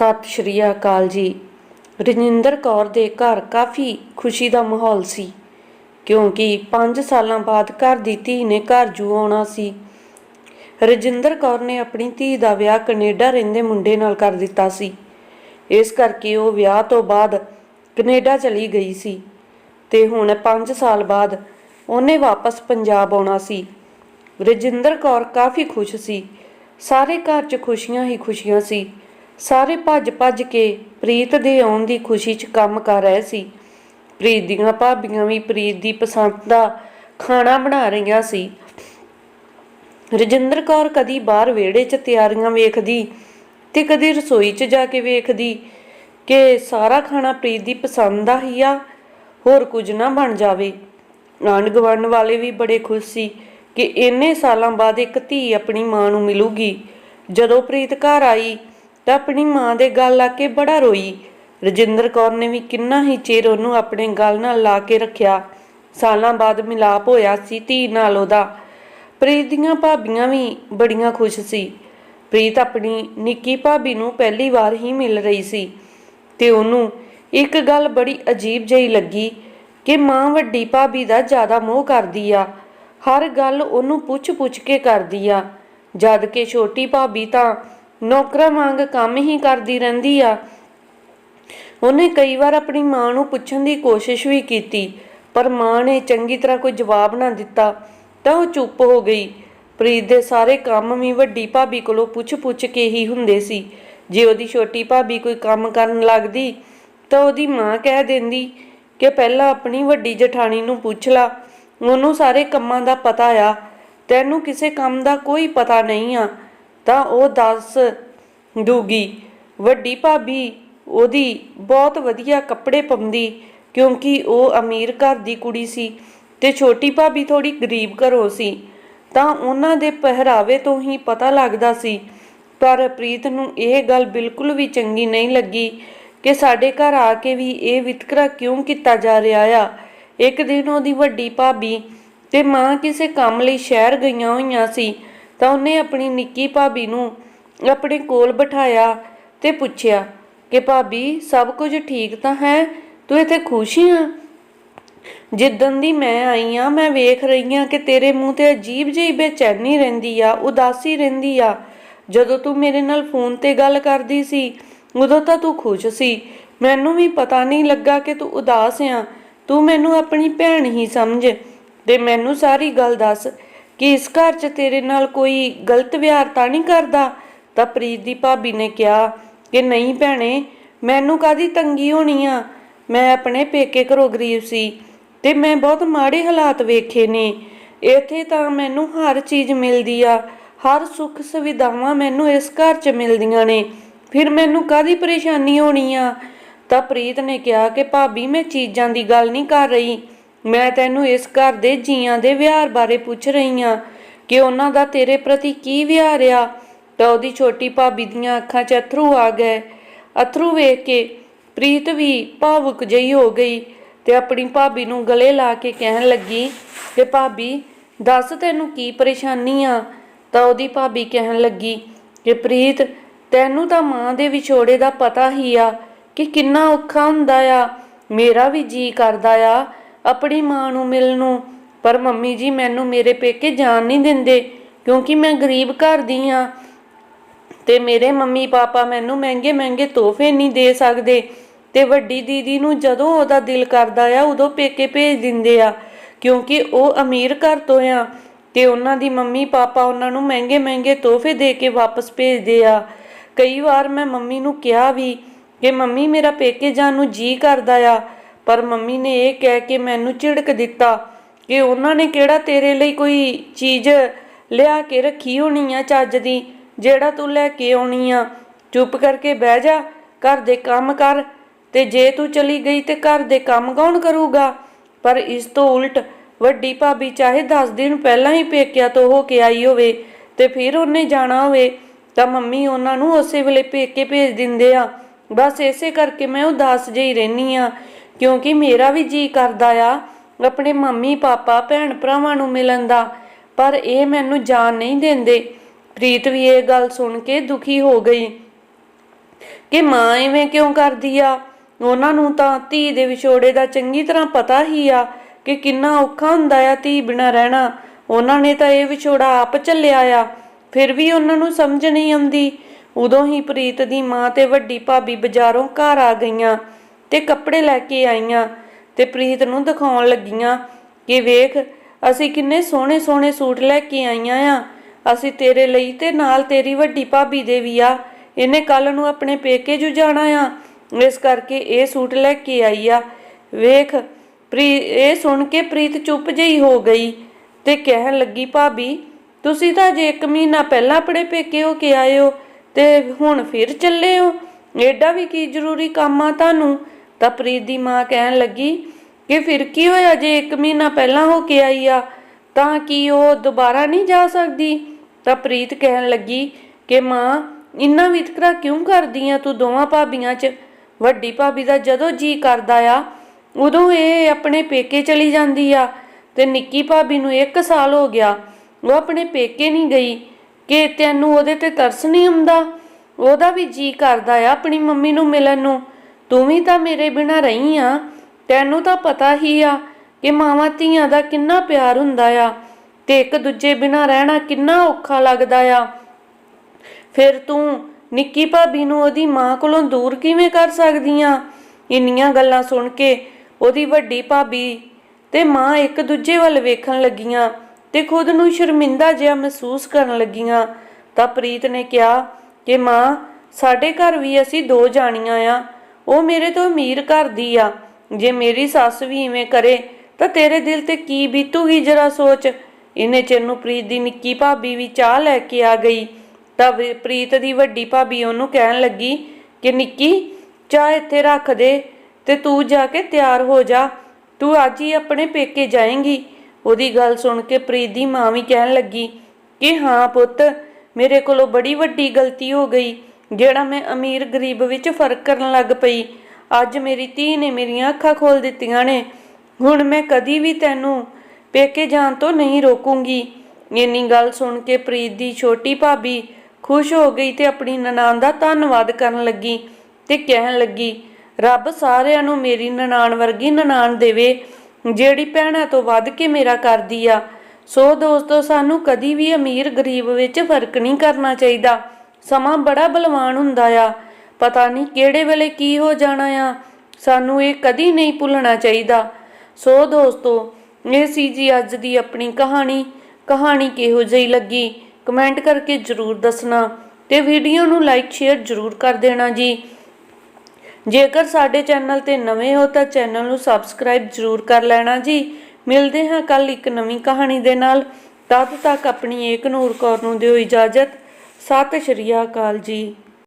ਸਤਿ ਸ਼੍ਰੀ ਅਕਾਲ ਜੀ। ਰਜਿੰਦਰ ਕੌਰ ਦੇ ਘਰ ਕਾਫੀ ਖੁਸ਼ੀ ਦਾ ਮਾਹੌਲ ਸੀ, ਕਿਉਂਕਿ 5 ਸਾਲਾਂ ਬਾਅਦ ਘਰ ਦੀ ਧੀ ਨੇ ਘਰ ਜੂ ਆਉਣਾ ਸੀ। ਰਜਿੰਦਰ ਕੌਰ ਨੇ ਆਪਣੀ ਧੀ ਦਾ ਵਿਆਹ ਕੈਨੇਡਾ ਰਹਿੰਦੇ ਮੁੰਡੇ ਨਾਲ ਕਰ ਦਿੱਤਾ ਸੀ। ਇਸ ਕਰਕੇ ਉਹ ਵਿਆਹ ਤੋਂ ਬਾਅਦ ਕੈਨੇਡਾ ਚਲੀ ਗਈ ਸੀ ਤੇ ਹੁਣ 5 ਸਾਲ ਬਾਅਦ ਉਹਨੇ ਵਾਪਸ ਪੰਜਾਬ ਆਉਣਾ ਸੀ। ਰਜਿੰਦਰ ਕੌਰ ਕਾਫੀ ਖੁਸ਼ ਸੀ। ਸਾਰੇ ਘਰ 'ਚ ਖੁਸ਼ੀਆਂ ਹੀ ਖੁਸ਼ੀਆਂ ਸੀ। ਸਾਰੇ ਭੱਜ-ਭੱਜ ਕੇ ਪ੍ਰੀਤ ਦੇ ਆਉਣ ਦੀ ਖੁਸ਼ੀ 'ਚ ਕੰਮ ਕਰ ਰਹੇ ਸੀ। ਪ੍ਰੀਤ ਦੀਆਂ ਭਾਬੀਆਂ ਵੀ ਪ੍ਰੀਤ ਦੀ ਪਸੰਦ ਦਾ ਖਾਣਾ ਬਣਾ ਰਹੀਆਂ ਸੀ। ਰਜਿੰਦਰ ਕੌਰ ਕਦੀ ਬਾਹਰ ਵਿਹੜੇ 'ਚ ਤਿਆਰੀਆਂ ਵੇਖਦੀ ਤੇ ਕਦੀ ਰਸੋਈ 'ਚ ਜਾ ਕੇ ਵੇਖਦੀ ਕਿ ਸਾਰਾ ਖਾਣਾ ਪ੍ਰੀਤ ਦੀ ਪਸੰਦ ਦਾ ਹੀ ਆ, ਹੋਰ ਕੁਝ ਨਾ ਬਣ ਜਾਵੇ। ਆਂਢ ਗੁਆਂਢ ਵਾਲੇ ਵੀ ਬੜੇ ਖੁਸ਼ ਸੀ ਕਿ ਇੰਨੇ ਸਾਲਾਂ ਬਾਅਦ ਇੱਕ ਧੀ ਆਪਣੀ ਮਾਂ ਨੂੰ ਮਿਲੂਗੀ। ਜਦੋਂ ਪ੍ਰੀਤ ਘਰ ਆਈ ਤਾਂ ਆਪਣੀ ਮਾਂ ਦੇ ਗਲ ਲਾ ਕੇ ਬੜਾ ਰੋਈ। ਰਜਿੰਦਰ ਕੌਰ ਨੇ ਵੀ ਕਿੰਨਾ ਹੀ ਚਿਰ ਉਹਨੂੰ ਆਪਣੇ ਗਲ ਨਾਲ ਲਾ ਕੇ ਰੱਖਿਆ। ਸਾਲਾਂ ਬਾਅਦ ਮਿਲਾਪ ਹੋਇਆ ਸੀ ਧੀ ਨਾਲ ਉਹਦਾ। ਪ੍ਰੀਤ ਦੀਆਂ ਭਾਬੀਆਂ ਵੀ ਬੜੀਆਂ ਖੁਸ਼ ਸੀ। ਪ੍ਰੀਤ ਆਪਣੀ ਨਿੱਕੀ ਭਾਬੀ ਨੂੰ ਪਹਿਲੀ ਵਾਰ ਹੀ ਮਿਲ ਰਹੀ ਸੀ ਤੇ ਉਹਨੂੰ ਇੱਕ ਗੱਲ ਬੜੀ ਅਜੀਬ ਜਿਹੀ ਲੱਗੀ ਕਿ ਮਾਂ ਵੱਡੀ ਭਾਬੀ ਦਾ ਜ਼ਿਆਦਾ ਮੋਹ ਕਰਦੀ ਆ। ਹਰ ਗੱਲ ਉਹਨੂੰ ਪੁੱਛ-ਪੁੱਛ ਕੇ ਕਰਦੀ ਆ। ਜਦ ਕਿ ਛੋਟੀ ਭਾਬੀ ਤਾਂ ਨੌਕਰਾਂ ਵਾਂਗ ਕੰਮ ਹੀ ਕਰਦੀ ਰਹਿੰਦੀ ਆ। ਉਹਨੇ ਕਈ ਵਾਰ ਆਪਣੀ ਮਾਂ ਨੂੰ ਪੁੱਛਣ ਦੀ ਕੋਸ਼ਿਸ਼ ਵੀ ਕੀਤੀ, ਪਰ ਮਾਂ ਨੇ ਚੰਗੀ ਤਰ੍ਹਾਂ ਕੋਈ ਜਵਾਬ ਨਾ ਦਿੱਤਾ, ਤਾਂ ਉਹ ਚੁੱਪ ਹੋ ਗਈ। ਪ੍ਰੀਤ ਦੇ ਸਾਰੇ ਕੰਮ ਵੀ ਵੱਡੀ ਭਾਬੀ ਕੋਲੋਂ ਪੁੱਛ-ਪੁੱਛ ਕੇ ਹੀ ਹੁੰਦੇ ਸੀ। ਜੇ ਉਹਦੀ ਛੋਟੀ ਭਾਬੀ ਕੋਈ ਕੰਮ ਕਰਨ ਲੱਗਦੀ, ਤਾਂ ਉਹਦੀ ਮਾਂ ਕਹਿ ਦਿੰਦੀ ਕਿ ਪਹਿਲਾਂ ਆਪਣੀ ਵੱਡੀ ਜਠਾਣੀ ਨੂੰ ਪੁੱਛ ਲਾ, ਉਹਨੂੰ ਸਾਰੇ ਕੰਮਾਂ ਦਾ ਪਤਾ ਆ। ਤੈਨੂੰ ਕਿਸੇ ਕੰਮ ਦਾ ਕੋਈ ਪਤਾ ਨਹੀਂ ਆ। ਤਾਂ ਉਹ ਦੱਸ ਦੂਗੀ। ਵੱਡੀ ਭਾਬੀ ਉਹਦੀ ਬਹੁਤ ਵਧੀਆ ਕੱਪੜੇ ਪਾਉਂਦੀ, ਕਿਉਂਕਿ ਉਹ ਅਮੀਰ ਘਰ ਦੀ ਕੁੜੀ ਸੀ ਤੇ ਛੋਟੀ ਭਾਬੀ ਥੋੜੀ ਗਰੀਬ ਘਰੋਂ ਸੀ। ਤਾਂ ਉਹਨਾਂ ਦੇ ਪਹਿਰਾਵੇ ਤੋਂ ਹੀ ਪਤਾ ਲੱਗਦਾ ਸੀ। ਪਰ ਪ੍ਰੀਤ ਨੂੰ ਇਹ ਗੱਲ ਬਿਲਕੁਲ ਵੀ ਚੰਗੀ ਨਹੀਂ ਲੱਗੀ ਕਿ ਸਾਡੇ ਘਰ ਆ ਕੇ ਵੀ ਇਹ ਵਿਤਕਰਾ ਕਿਉਂ ਕੀਤਾ ਜਾ ਰਿਹਾ ਆ। ਇੱਕ ਦਿਨ ਉਹਦੀ ਵੱਡੀ ਭਾਬੀ ਤੇ ਮਾਂ ਕਿਸੇ ਕੰਮ ਲਈ ਸ਼ਹਿਰ ਗਈਆਂ ਹੋਈਆਂ ਸੀ। ਤਾਂ ਉਹਨੇ ਆਪਣੀ ਨਿੱਕੀ ਭਾਬੀ ਨੂੰ ਆਪਣੇ ਕੋਲ ਬਿਠਾਇਆ ਤੇ ਪੁੱਛਿਆ ਕਿ ਭਾਬੀ, ਸਭ ਕੁਝ ਠੀਕ ਤਾਂ ਹੈ? ਤੂੰ ਇੱਥੇ ਖੁਸ਼ ਹੀ ਆ? ਜਿੱਦਨ ਦੀ ਮੈਂ ਆਈ ਆ, ਮੈਂ ਵੇਖ ਰਹੀ ਆ ਕਿ ਤੇਰੇ ਮੂੰਹ ਤੇ ਅਜੀਬ ਜਿਹੀ ਬੇਚੈਨੀ ਰਹਿੰਦੀ ਆ, ਉਦਾਸੀ ਰਹਿੰਦੀ ਆ। ਜਦੋਂ ਤੂੰ ਮੇਰੇ ਨਾਲ ਫੋਨ ਤੇ ਗੱਲ ਕਰਦੀ ਸੀ, ਉਦੋਂ ਤਾਂ ਤੂੰ ਖੁਸ਼ ਸੀ। ਮੈਨੂੰ ਵੀ ਪਤਾ ਨਹੀਂ ਲੱਗਾ ਕਿ ਤੂੰ ਉਦਾਸ ਆ। ਤੂੰ ਮੈਨੂੰ ਆਪਣੀ ਭੈਣ ਹੀ ਸਮਝ। ਤੇ ਮੈਨੂੰ ਸਾਰੀ ਗੱਲ ਦੱਸ ਕਿ ਇਸ ਘਰ 'ਚ ਤੇਰੇ ਨਾਲ ਕੋਈ ਗਲਤ ਵਿਹਾਰ ਤਾਂ ਨਹੀਂ ਕਰਦਾ? ਤਾਂ ਪ੍ਰੀਤ ਦੀ ਭਾਬੀ ਨੇ ਕਿਹਾ ਕਿ ਨਹੀਂ ਭੈਣੇ, ਮੈਨੂੰ ਕਾਦੀ ਤੰਗੀ ਹੋਣੀ ਆ? ਮੈਂ ਆਪਣੇ ਪੇਕੇ ਘਰੋਂ ਗਰੀਬ ਸੀ ਤੇ ਮੈਂ ਬਹੁਤ ਮਾੜੇ ਹਾਲਾਤ ਵੇਖੇ ਨੇ। ਇੱਥੇ ਤਾਂ ਮੈਨੂੰ ਹਰ ਚੀਜ਼ ਮਿਲਦੀ ਆ, ਹਰ ਸੁੱਖ ਸੁਵਿਧਾਵਾਂ ਮੈਨੂੰ ਇਸ ਘਰ 'ਚ ਮਿਲਦੀਆਂ ਨੇ। ਫਿਰ ਮੈਨੂੰ ਕਾਦੀ ਪਰੇਸ਼ਾਨੀ ਹੋਣੀ ਆ? ਤਾਂ ਪ੍ਰੀਤ ਨੇ ਕਿਹਾ ਕਿ ਭਾਬੀ, ਮੈਂ ਚੀਜ਼ਾਂ ਦੀ ਗੱਲ ਨਹੀਂ ਕਰ ਰਹੀ। ਮੈਂ ਤੈਨੂੰ ਇਸ ਘਰ ਦੇ ਜੀਆਂ ਦੇ ਵਿਹਾਰ ਬਾਰੇ ਪੁੱਛ ਰਹੀ ਆ ਕਿ ਉਹਨਾਂ ਦਾ ਤੇਰੇ ਪ੍ਰਤੀ ਕੀ ਵਿਹਾਰ ਆ? ਤਾਂ ਉਹਦੀ ਛੋਟੀ ਭਾਬੀ ਦੀਆਂ ਅੱਖਾਂ 'ਚ ਅਥਰੂ ਆ ਗਏ। ਅਥਰੂ ਵੇਖ ਕੇ ਪ੍ਰੀਤ ਵੀ ਭਾਵੁਕ ਜਿਹੀ ਹੋ ਗਈ ਤੇ ਆਪਣੀ ਭਾਬੀ ਨੂੰ ਗਲੇ ਲਾ ਕੇ ਕਹਿਣ ਲੱਗੀ ਕਿ ਭਾਬੀ, ਦੱਸ ਤੈਨੂੰ ਕੀ ਪਰੇਸ਼ਾਨੀ ਆ? ਤਾਂ ਉਹਦੀ ਭਾਬੀ ਕਹਿਣ ਲੱਗੀ, ਕਿ ਪ੍ਰੀਤ, ਤੈਨੂੰ ਤਾਂ ਮਾਂ ਦੇ ਵਿਛੋੜੇ ਦਾ ਪਤਾ ਹੀ ਆ ਕਿ ਕਿੰਨਾ ਔਖਾ ਹੁੰਦਾ ਆ। ਮੇਰਾ ਵੀ ਜੀ ਕਰਦਾ ਆ ਆਪਣੀ ਮਾਂ ਨੂੰ ਮਿਲਣ ਨੂੰ। ਪਰ ਮੰਮੀ ਜੀ ਮੈਨੂੰ ਮੇਰੇ ਪੇਕੇ ਜਾਣ ਨਹੀਂ ਦਿੰਦੇ, ਕਿਉਂਕਿ ਮੈਂ ਗਰੀਬ ਘਰ ਦੀ ਆ ਤੇ ਮੇਰੇ ਮੰਮੀ ਪਾਪਾ ਮੈਨੂੰ ਮਹਿੰਗੇ ਮਹਿੰਗੇ ਤੋਹਫੇ ਨਹੀਂ ਦੇ ਸਕਦੇ। ਤੇ ਵੱਡੀ ਦੀਦੀ ਨੂੰ ਜਦੋਂ ਉਹਦਾ ਦਿਲ ਕਰਦਾ ਆ, ਉਦੋਂ ਪੇਕੇ ਭੇਜ ਦਿੰਦੇ ਆ, ਕਿਉਂਕਿ ਉਹ ਅਮੀਰ ਘਰ ਤੋਂ ਆ। ਤੇ ਉਹਨਾਂ ਦੀ ਮੰਮੀ ਪਾਪਾ ਉਹਨਾਂ ਨੂੰ ਮਹਿੰਗੇ ਮਹਿੰਗੇ ਤੋਹਫੇ ਦੇ ਕੇ ਵਾਪਸ ਭੇਜਦੇ ਆ। ਕਈ ਵਾਰ ਮੈਂ ਮੰਮੀ ਨੂੰ ਕਿਹਾ ਵੀ, ਕਿ ਮੰਮੀ, ਮੇਰਾ ਪੇਕੇ ਜਾਣ ਨੂੰ ਜੀ ਕਰਦਾ ਆ। ਪਰ ਮੰਮੀ ਨੇ ਇਹ ਕਹਿ ਕੇ ਮੈਨੂੰ ਝਿੜਕ ਦਿੱਤਾ ਕਿ ਉਹਨਾਂ ਨੇ ਕਿਹੜਾ ਤੇਰੇ ਲਈ ਕੋਈ ਚੀਜ਼ ਲਿਆ ਕੇ ਰੱਖੀ ਹੋਣੀ ਆ ਚੱਜ ਦੀ, ਜਿਹੜਾ ਤੂੰ ਲੈ ਕੇ ਆਉਣੀ ਆ। ਚੁੱਪ ਕਰਕੇ ਬਹਿ ਜਾ, ਘਰ ਦੇ ਕੰਮ ਕਰ। ਤੇ ਜੇ ਤੂੰ ਚਲੀ ਗਈ ਤੇ ਘਰ ਦੇ ਕੰਮ ਕੌਣ ਕਰੂਗਾ? ਪਰ ਇਸ ਤੋਂ ਉਲਟ ਵੱਡੀ ਭਾਬੀ ਚਾਹੇ 10 ਦਿਨ ਪਹਿਲਾਂ ਹੀ ਪੇਕਿਆ ਤੋਂ ਹੋ ਕੇ ਆਈ ਹੋਵੇ ਤੇ ਫਿਰ ਉਹਨੇ ਜਾਣਾ ਹੋਵੇ, ਤਾਂ ਮੰਮੀ ਉਹਨਾਂ ਨੂੰ ਉਸੇ ਵੇਲੇ ਪੇਕੇ ਭੇਜ ਦਿੰਦੇ ਆ। ਬਸ ਇਸੇ ਕਰਕੇ ਮੈਂ ਉਦਾਸ ਜਿਹੀ ਰਹਿਨੀ ਆ ਕਿਉਂਕਿ ਮੇਰਾ ਵੀ ਜੀ ਕਰਦਾ ਆ ਆਪਣੇ ਮੰਮੀ, ਪਾਪਾ, ਭੈਣ ਭਰਾਵਾਂ ਨੂੰ ਮਿਲਣ ਦਾ। ਪਰ ਇਹ ਮੈਨੂੰ ਜਾਣ ਨਹੀਂ ਦਿੰਦੇ। ਪ੍ਰੀਤ ਵੀ ਇਹ ਗੱਲ ਸੁਣ ਕੇ ਦੁਖੀ ਹੋ ਗਈ ਕਿ ਮਾਂ ਐਵੇਂ ਕਿਉਂ ਕਰਦੀ ਆ? ਉਹਨਾਂ ਨੂੰ ਤਾਂ ਧੀ ਦੇ ਵਿਛੋੜੇ ਦਾ ਚੰਗੀ ਤਰ੍ਹਾਂ ਪਤਾ ਹੀ ਆ ਕਿ ਕਿੰਨਾ ਔਖਾ ਹੁੰਦਾ ਆ ਧੀ ਬਿਨਾ ਰਹਿਣਾ। ਉਹਨਾਂ ਨੇ ਤਾਂ ਇਹ ਵਿਛੋੜਾ ਆਪ ਝੱਲਿਆ ਆ। ਫਿਰ ਵੀ ਉਹਨਾਂ ਨੂੰ ਸਮਝ ਨਹੀਂ ਆਉਂਦੀ। ਉਦੋਂ ਹੀ ਪ੍ਰੀਤ ਦੀ ਮਾਂ ਤੇ ਵੱਡੀ ਭਾਬੀ ਬਾਜ਼ਾਰੋਂ ਘਰ ਆ ਗਈਆਂ। ਤੇ ਕੱਪੜੇ ਲੈ ਕੇ ਆਈਆਂ ਤੇ ਪ੍ਰੀਤ ਨੂੰ ਦਿਖਾਉਣ ਲੱਗੀਆਂ ਕਿ ਵੇਖ, ਅਸੀਂ ਕਿੰਨੇ ਸੋਹਣੇ ਸੋਹਣੇ ਸੂਟ ਲੈ ਕੇ ਆਈਆਂ ਆ। ਅਸੀਂ ਤੇਰੇ ਲਈ ਤੇ ਨਾਲ ਤੇਰੀ ਵੱਡੀ ਭਾਬੀ ਦੇ ਵੀ ਆ। ਇਹਨੇ ਕੱਲ ਨੂੰ ਆਪਣੇ ਪੇਕੇ ਜੂ ਜਾਣਾ ਆ। ਇਸ ਕਰਕੇ ਇਹ ਸੂਟ ਲੈ ਕੇ ਆਈ ਆ। ਵੇਖ, ਪ੍ਰੀ, ਇਹ ਸੁਣ ਕੇ ਪ੍ਰੀਤ ਚੁੱਪ ਜਿਹੀ ਹੋ ਗਈ ਤੇ ਕਹਿਣ ਲੱਗੀ, ਭਾਬੀ, ਤੁਸੀਂ ਤਾਂ ਜੇ ਇੱਕ ਮਹੀਨਾ ਪਹਿਲਾਂ ਆਪਣੇ ਪੇਕੇ ਹੋ ਕੇ ਆਏ ਹੋ ਤੇ ਹੁਣ ਫਿਰ ਚੱਲੇ ਹੋ? ਐਡਾ ਵੀ ਕੀ ਜ਼ਰੂਰੀ ਕੰਮ ਆ ਤੁਹਾਨੂੰ? ਤਾਂ ਪ੍ਰੀਤ ਦੀ ਮਾਂ ਕਹਿਣ ਲੱਗੀ ਕਿ ਫਿਰ ਕੀ ਹੋਇਆ ਜੇ ਇੱਕ ਮਹੀਨਾ ਪਹਿਲਾਂ ਹੋ ਕੇ ਆਈ ਆ? ਤਾਂ ਕੀ ਉਹ ਦੁਬਾਰਾ ਨਹੀਂ ਜਾ ਸਕਦੀ? ਤਾਂ ਪ੍ਰੀਤ ਕਹਿਣ ਲੱਗੀ ਕਿ ਮਾਂ, ਇੰਨਾ ਵਿਤਕਰਾ ਕਿਉਂ ਕਰਦੀ ਆ ਤੂੰ ਦੋਵਾਂ ਭਾਬੀਆਂ 'ਚ? ਵੱਡੀ ਭਾਬੀ ਦਾ ਜਦੋਂ ਜੀ ਕਰਦਾ ਆ, ਉਦੋਂ ਇਹ ਆਪਣੇ ਪੇਕੇ ਚਲੀ ਜਾਂਦੀ ਆ ਤੇ ਨਿੱਕੀ ਭਾਬੀ ਨੂੰ 1 ਸਾਲ ਹੋ ਗਿਆ, ਉਹ ਆਪਣੇ ਪੇਕੇ ਨਹੀਂ ਗਈ ਕਿ ਤੈਨੂੰ ਉਹਦੇ ਤੇ ਤਰਸ ਨਹੀਂ ਆਉਂਦਾ? ਉਹਦਾ ਵੀ ਜੀ ਕਰਦਾ ਆ ਆਪਣੀ ਮੰਮੀ ਨੂੰ ਮਿਲਣ ਨੂੰ। ਤੂੰ ਵੀ ਤਾਂ ਮੇਰੇ ਬਿਨਾ ਰਹੀ ਆ। ਤੈਨੂੰ ਤਾਂ ਪਤਾ ਹੀ ਆ ਕਿ ਮਾਵਾਂ ਧੀਆਂ ਦਾ ਕਿੰਨਾ ਪਿਆਰ ਹੁੰਦਾ ਆ ਤੇ ਇੱਕ ਦੂਜੇ ਬਿਨਾ ਰਹਿਣਾ ਕਿੰਨਾ ਔਖਾ ਲੱਗਦਾ ਆ। ਫਿਰ ਤੂੰ ਨਿੱਕੀ ਭਾਬੀ ਨੂੰ ਉਹਦੀ ਮਾਂ ਕੋਲੋਂ ਦੂਰ ਕਿਵੇਂ ਕਰ ਸਕਦੀ ਆ ਇੰਨੀਆਂ ਗੱਲਾਂ ਸੁਣ ਕੇ ਉਹਦੀ ਵੱਡੀ ਭਾਬੀ ਤੇ ਮਾਂ ਇੱਕ ਦੂਜੇ ਵੱਲ ਵੇਖਣ ਲੱਗੀਆਂ ਤੇ ਖੁਦ ਨੂੰ ਸ਼ਰਮਿੰਦਾ ਜਿਹਾ ਮਹਿਸੂਸ ਕਰਨ ਲੱਗੀਆਂ। ਤਾਂ ਪ੍ਰੀਤ ਨੇ ਕਿਹਾ ਕਿ ਮਾਂ, ਸਾਡੇ ਘਰ ਵੀ ਅਸੀਂ ਦੋ ਜਾਣੀਆਂ ਆ। ਉਹ ਮੇਰੇ ਤੋਂ ਅਮੀਰ ਘਰ ਦੀ ਆ। ਜੇ ਮੇਰੀ ਸੱਸ ਵੀ ਇਵੇਂ ਕਰੇ, ਤਾਂ ਤੇਰੇ ਦਿਲ ਤੇ ਕੀ ਬੀਤੂਗੀ ਜਰਾ ਸੋਚ। ਇਹਨੇ ਚਿਰ ਨੂੰ ਪ੍ਰੀਤ ਦੀ ਨਿੱਕੀ ਭਾਬੀ ਵੀ ਚਾਹ ਲੈ ਕੇ ਆ ਗਈ। ਤਾਂ ਪ੍ਰੀਤ ਦੀ ਵੱਡੀ ਭਾਬੀ ਉਹਨੂੰ ਕਹਿਣ ਲੱਗੀ ਕਿ, ਨਿੱਕੀ, ਚਾਹ ਇੱਥੇ ਰੱਖ ਦੇ ਤੇ ਤੂੰ ਜਾ ਕੇ ਤਿਆਰ ਹੋ ਜਾ। ਤੂੰ ਅੱਜ ਹੀ ਆਪਣੇ ਪੇਕੇ ਜਾਏਂਗੀ। ਉਹਦੀ ਗੱਲ ਸੁਣ ਕੇ ਪ੍ਰੀਤ ਦੀ ਮਾਂ ਵੀ ਕਹਿਣ ਲੱਗੀ ਕਿ, ਹਾਂ ਪੁੱਤ, ਮੇਰੇ ਕੋਲੋਂ ਬੜੀ ਵੱਡੀ ਗਲਤੀ ਹੋ ਗਈ। ਜਿਹੜਾ ਮੈਂ ਅਮੀਰ ਗਰੀਬ ਵਿੱਚ ਫ਼ਰਕ ਕਰਨ ਲੱਗ ਪਈ। ਅੱਜ ਮੇਰੀ ਧੀ ਨੇ ਮੇਰੀਆਂ ਅੱਖਾਂ ਖੋਲ ਦਿੱਤੀਆਂ ਨੇ। ਹੁਣ ਮੈਂ ਕਦੀ ਵੀ ਤੈਨੂੰ ਪੇਕੇ ਜਾਣ ਤੋਂ ਨਹੀਂ ਰੋਕੂੰਗੀ। ਇੰਨੀ ਗੱਲ ਸੁਣ ਕੇ ਪ੍ਰੀਤ ਦੀ ਛੋਟੀ ਭਾਬੀ ਖੁਸ਼ ਹੋ ਗਈ ਤੇ ਆਪਣੀ ਨਨਾਣ ਦਾ ਧੰਨਵਾਦ ਕਰਨ ਲੱਗੀ ਤੇ ਕਹਿਣ ਲੱਗੀ, ਰੱਬ ਸਾਰਿਆਂ ਨੂੰ ਮੇਰੀ ਨਨਾਣ ਵਰਗੀ ਨਨਾਣ ਦੇਵੇ, ਜਿਹੜੀ ਭੈਣਾਂ ਤੋਂ ਵੱਧ ਕੇ ਮੇਰਾ ਕਰਦੀ ਆ। ਸੋ ਦੋਸਤੋ, ਸਾਨੂੰ ਕਦੀ ਵੀ ਅਮੀਰ ਗਰੀਬ ਵਿੱਚ ਫ਼ਰਕ ਨਹੀਂ ਕਰਨਾ ਚਾਹੀਦਾ। ਸਮਾਂ ਬੜਾ ਬਲਵਾਨ ਹੁੰਦਾ ਆ। ਪਤਾ ਨਹੀਂ ਕਿਹੜੇ ਵੇਲੇ ਕੀ ਹੋ ਜਾਣਾ ਆ। ਸਾਨੂੰ ਇਹ ਕਦੀ ਨਹੀਂ ਭੁੱਲਣਾ ਚਾਹੀਦਾ। ਸੋ ਦੋਸਤੋ, ਇਹ ਸੀ ਜੀ ਅੱਜ ਦੀ ਆਪਣੀ ਕਹਾਣੀ। ਕਹਾਣੀ ਕਿਹੋ ਜਿਹੀ ਲੱਗੀ? ਕਮੈਂਟ ਕਰਕੇ ਜਰੂਰ ਦੱਸਣਾ ਤੇ ਵੀਡੀਓ ਨੂੰ ਲਾਈਕ, ਸ਼ੇਅਰ ਜਰੂਰ ਕਰ ਦੇਣਾ ਜੀ। ਜੇਕਰ ਸਾਡੇ ਚੈਨਲ ਤੇ ਨਵੇਂ ਹੋ ਤਾਂ ਚੈਨਲ ਨੂੰ ਸਬਸਕ੍ਰਾਈਬ ਜਰੂਰ ਕਰ ਲੈਣਾ ਜੀ। ਮਿਲਦੇ ਹਾਂ ਕੱਲ ਇੱਕ ਨਵੀਂ ਕਹਾਣੀ ਦੇ ਨਾਲ। ਤਦ ਤੱਕ ਆਪਣੀ ਏਕ ਨੂਰ ਕੌਰ ਨੂੰ ਦਿਓ ਇਜਾਜ਼ਤ। ਸਤਿ ਸ਼੍ਰੀ ਅਕਾਲ ਜੀ।